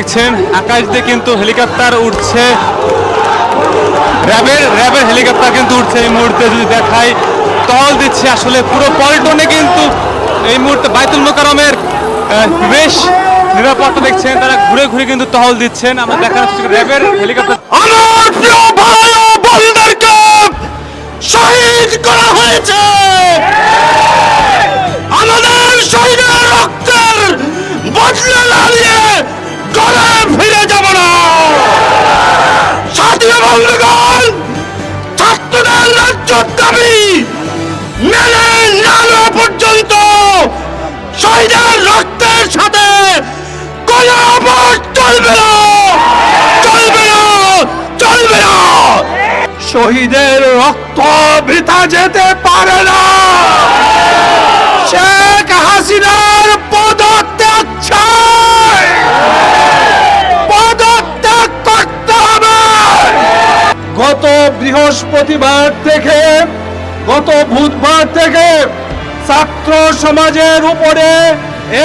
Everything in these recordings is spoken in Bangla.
দেখছেন, আকাশ দিয়ে কিন্তু হেলিকপ্টার উঠছে। র্যাবের র্যাবের হেলিকপ্টার কিন্তু উঠছে এই মুহূর্তে যদি দেখাই। টহল দিচ্ছে আসলে পুরো পল্টনে কিন্তু এই মুহূর্তে বাইতুল মোকারমের বেশ নিরাপত্তা দেখছেন, তারা ঘুরে ঘুরে কিন্তু টহল দিচ্ছেন। আমরা দেখা যাচ্ছে র্যাবের হেলিকপ্টার শহীদ করা হয়েছে! শহীদের রক্ত বৃথা যেতে পারে না। শেখ হাসিনার পদত্যাগ পদত্যাগ করতে হবে। গত বৃহস্পতিবার থেকে, গত বুধবার থেকে ছাত্র সমাজের উপরে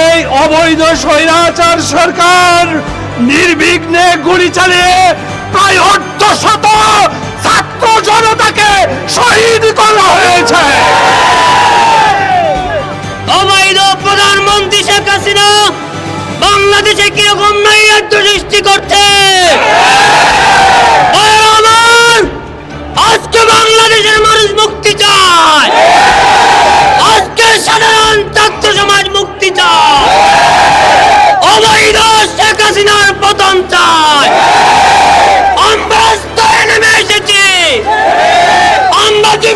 এই অবৈধ স্বৈরাচার সরকার নির্বিঘ্নে গুলি চালিয়ে প্রায় অর্ধ শত ছাত্র জনতাকে শহীদ করা হয়েছে। অবৈধ প্রধানমন্ত্রী শেখ হাসিনা বাংলাদেশে কীরকম নৈরাজ্য সৃষ্টি করছে? আজকে বাংলাদেশের মানুষ মুক্তি চায়।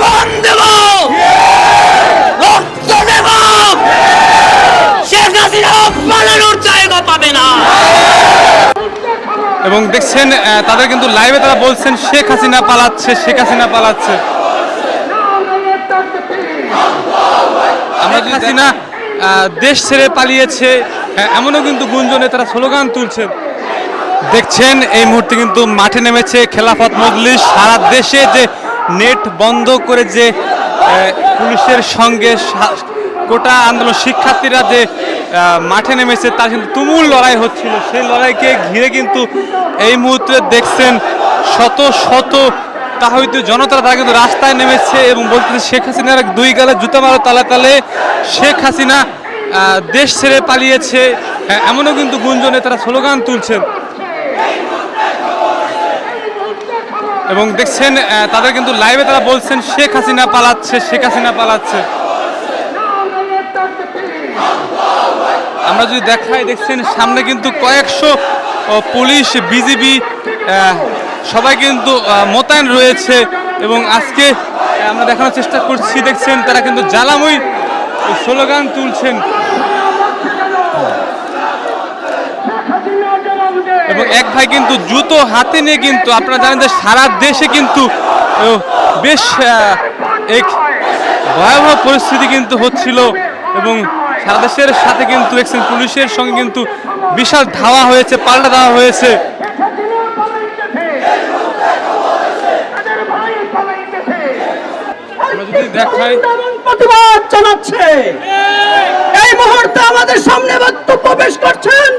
জীবন দেব। রক্ত দেব। শেখ হাসিনা পালানোর জায়গা পাবে না। এবং দেখছেন তাদের কিন্তু লাইভে তারা বলছেন শেখ হাসিনা পালাচ্ছে শেখ হাসিনা পালাচ্ছে। আমরা যদি হাসিনা আহ, দেশ ছেড়ে পালিয়েছে এমনও কিন্তু গুঞ্জনে তারা স্লোগান তুলছে। দেখছেন এই মুহূর্তে কিন্তু মাঠে নেমেছে খেলাফত মজলিস সারা দেশে যে নেট বন্ধ করে যে পুলিশের সঙ্গে কোটা আন্দোলন, শিক্ষার্থীরা যে মাঠে নেমেছে, তার কিন্তু তুমুল লড়াই হচ্ছিল। সেই লড়াইকে ঘিরে কিন্তু এই মুহূর্তে দেখছেন শত শত তা তাহিদ জনতা তারা কিন্তু রাস্তায় নেমেছে এবং বলতেছে, শেখ হাসিনার দুই গালে জুতা মারো তালে তালে শেখ হাসিনা দেশ ছেড়ে পালিয়েছে। এমনও কিন্তু গুঞ্জনে তারা স্লোগান তুলছেন। এবং দেখছেন তাদের কিন্তু লাইভে তারা বলছেন, শেখ হাসিনা পালাচ্ছে, শেখ হাসিনা পালাচ্ছে। আমরা যদি দেখাই, দেখছেন, সামনে কিন্তু কয়েকশো পুলিশ, বিজিবি সবাই কিন্তু মোতায়েন রয়েছে এবং আজকে আমরা দেখানোর চেষ্টা করছি, দেখছেন, তারা কিন্তু জ্বালাময় স্লোগান তুলছেন। এক ভাই কিন্তু জুতো হাতে নিয়ে কিন্তু, আপনারা জানেন যে সারা দেশে কিন্তু বেশ এক ভয়াবহ পরিস্থিতি কিন্তু হচ্ছিল এবং সারা দেশের সাথে কিন্তু দেখছেন পুলিশের সঙ্গে কিন্তু বিশাল ধাওয়া হয়েছে, পাল্টা দেওয়া হয়েছে। প্রতিবাদ জানাচ্ছে। এই মুহূর্তে আমাদের সামনে বক্তব্য পেশ করছেন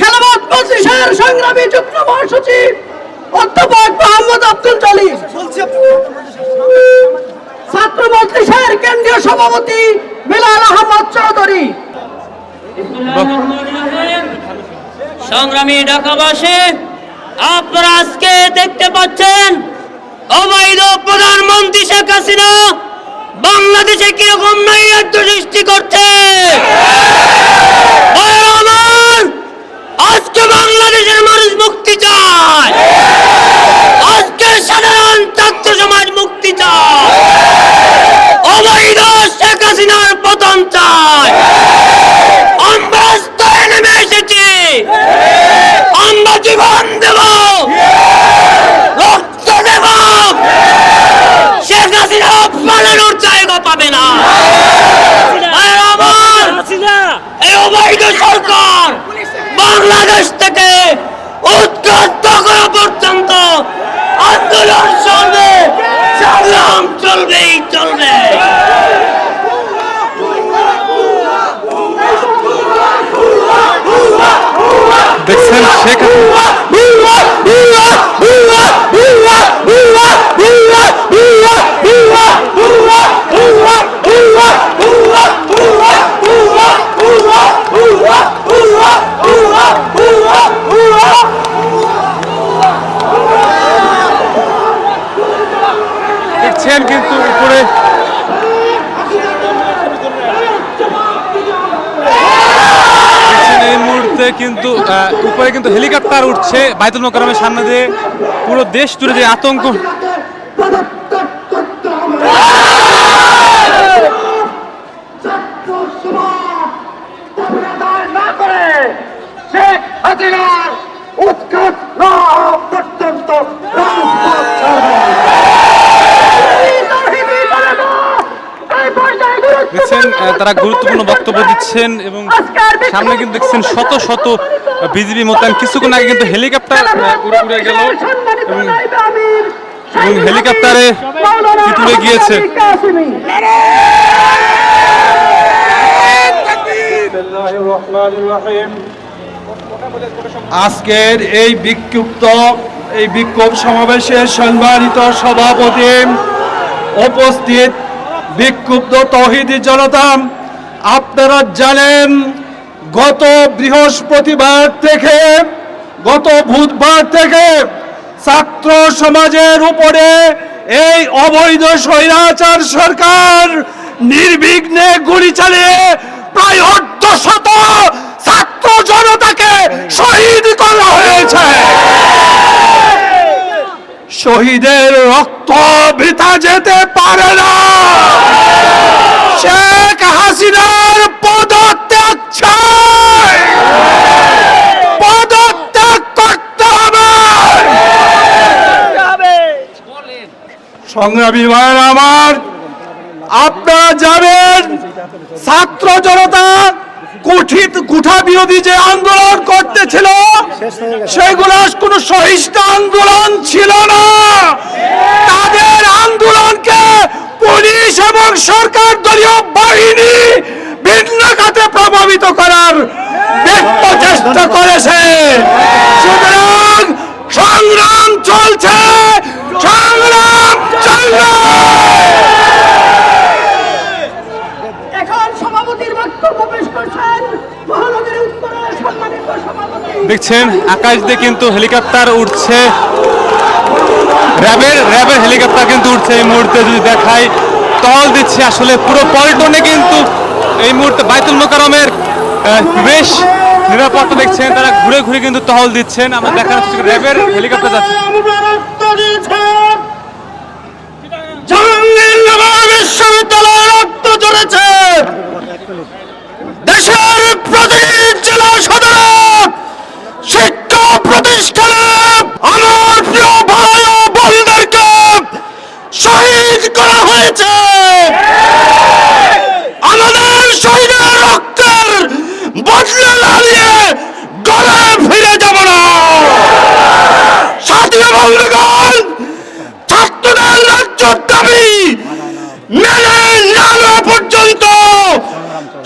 খেলাবাদ মজলিসের সংগ্রামী যুগ্ম মহাসচিব, অধ্যাপক মোহাম্মদ আব্দুল জলিল ছাত্র মজলিসের কেন্দ্রীয় সভাপতি বিলাল আহমদ চৌধুরী। সংগ্রামী ঢাকাবাসী, আপনারা আজকে দেখতে পাচ্ছেন অবৈধ প্রধানমন্ত্রী শেখ হাসিনা বাংলাদেশে কীরকম নৈরাজ্য সৃষ্টি করছে? আন্দোলন চলবে সংগ্রাম চলবেই চলবে দেখছেন শেখ মুহূর্তে কিন্তু উপরে কিন্তু হেলিকপ্টার উঠছে বাইতুল মোকারমের সামনে দিয়ে। পুরো দেশ জুড়ে যে আতঙ্ক। না রাজপথ ছাড়বে না। এই তৌহিদি জনতা, এই পর্যায়ে গুরুত্বপূর্ণ দেখছেন আহ, তারা গুরুত্বপূর্ণ বক্তব্য দিচ্ছেন এবং সামনে কিন্তু দেখছেন শত শত বিজিবি মোতায়েন। কিছুক্ষণ আগে কিন্তু হেলিকপ্টার উড়ে উড়ে গেল এবং এবং হেলিকপ্টারে তুলে গিয়েছে। আজকের এই বিক্ষুব্ধ এই বিক্ষোভ সমাবেশের সম্মানিত সভাপতি উপস্থিত বিক্ষুব্ধ তহিদি জনতা, আপনারা জানেন, গত বৃহস্পতিবার থেকে, গত বুধবার থেকে ছাত্র সমাজের উপরে এই অবৈধ স্বৈরাচার সরকার নির্বিঘ্নে গুলি চালিয়ে প্রায় অর্ধশত ছাত্র জনতাকে শহীদ করা হয়েছে। শহীদের রক্ত বৃথা যেতে পারে না। শেখ হাসিনার পদত্যাগ চাই। পদত্যাগ করতে হবে। সংগ্রামী ভাইয়ের আমার। আপনারা যাবেন ছাত্র জনতা কুঠিত কুঠা বিরোধী যে আন্দোলন করতেছিল, সেগুলো কোনো সহিষ্ণু আন্দোলন ছিল না। তাদের আন্দোলনকে পুলিশ এবং সরকার দলীয় বাহিনী ভিন্ন খাতে প্রভাবিত করার ব্যক্ত চেষ্টা করেছে। সুতরাং সংগ্রাম চলছে সংগ্রাম চলবে এখন সভাপতির বক্তব্য পেশ করছেন মহানগরী উত্তরের সম্মানিত সভাপতি দেখছেন, আকাশ দিয়ে কিন্তু হেলিকপ্টার উঠছে র্যাবের র্যাবের হেলিকপ্টার কিন্তু উঠছে এই মুহূর্তে যদি দেখাই। টহল দিচ্ছে আসলে পুরো পল্টনে কিন্তু এই মুহূর্তে বাইতুল মোকারমের বেশ নিরাপত্তা দেখছেন, তারা ঘুরে ঘুরে কিন্তু টহল দিচ্ছেন। আমরা দেখার র্যাবের হেলিকপ্টার যাচ্ছে। বিশ্ববিদ্যালয়ে রক্ত ঝরেছে। দেশের প্রতিটি জেলা সদরে শিক্ষা প্রতিষ্ঠানে আমার প্রিয় ভাই ও বোনদেরকে শহীদ করা হয়েছে আমাদের শহীদের রক্তের বদলে দাঁড়িয়ে গলে ফিরে যাব না সাথী বন্ধুগণ ছাত্রদের রাজ্যের দাবি মেনে না নেওয়া পর্যন্ত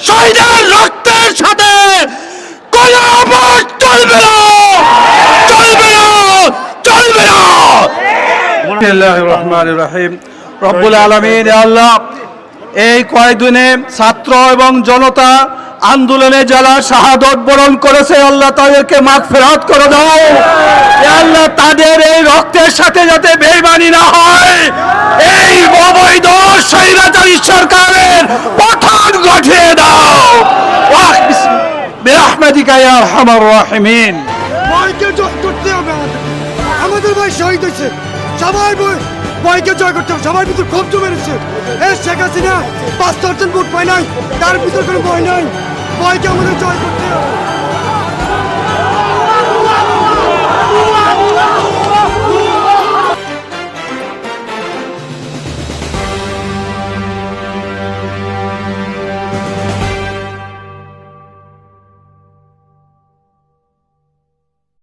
শহীদের রক্তের সাথে কোন আবাস চলবে না চলবে না চলবে না রহমান ছাত্র এবং জনতা আন্দোলনে যারা শাহাদত বরণ করেছে, আল্লাহ তাদেরকে মাগ ফেরত করে আল্লাহ, তাদের এই রক্তের সাথে যাতে বেইমানি না হয়। এই অবৈধ স্বৈরাচারী সরকারের পতন ঘটিয়ে দাও। আমাদের ভাই শহীদ হয়েছে। সবাই বই ভয়কে জয় করতে হবে। সবার ভিতর খুব জমে রয়েছে। এ শেখ হাসিনা, পাঁচ চারজন ভোট পায় নাই। তার ভিতর কোনো ভয় নাই। বয়কে আমাদের জয় করতে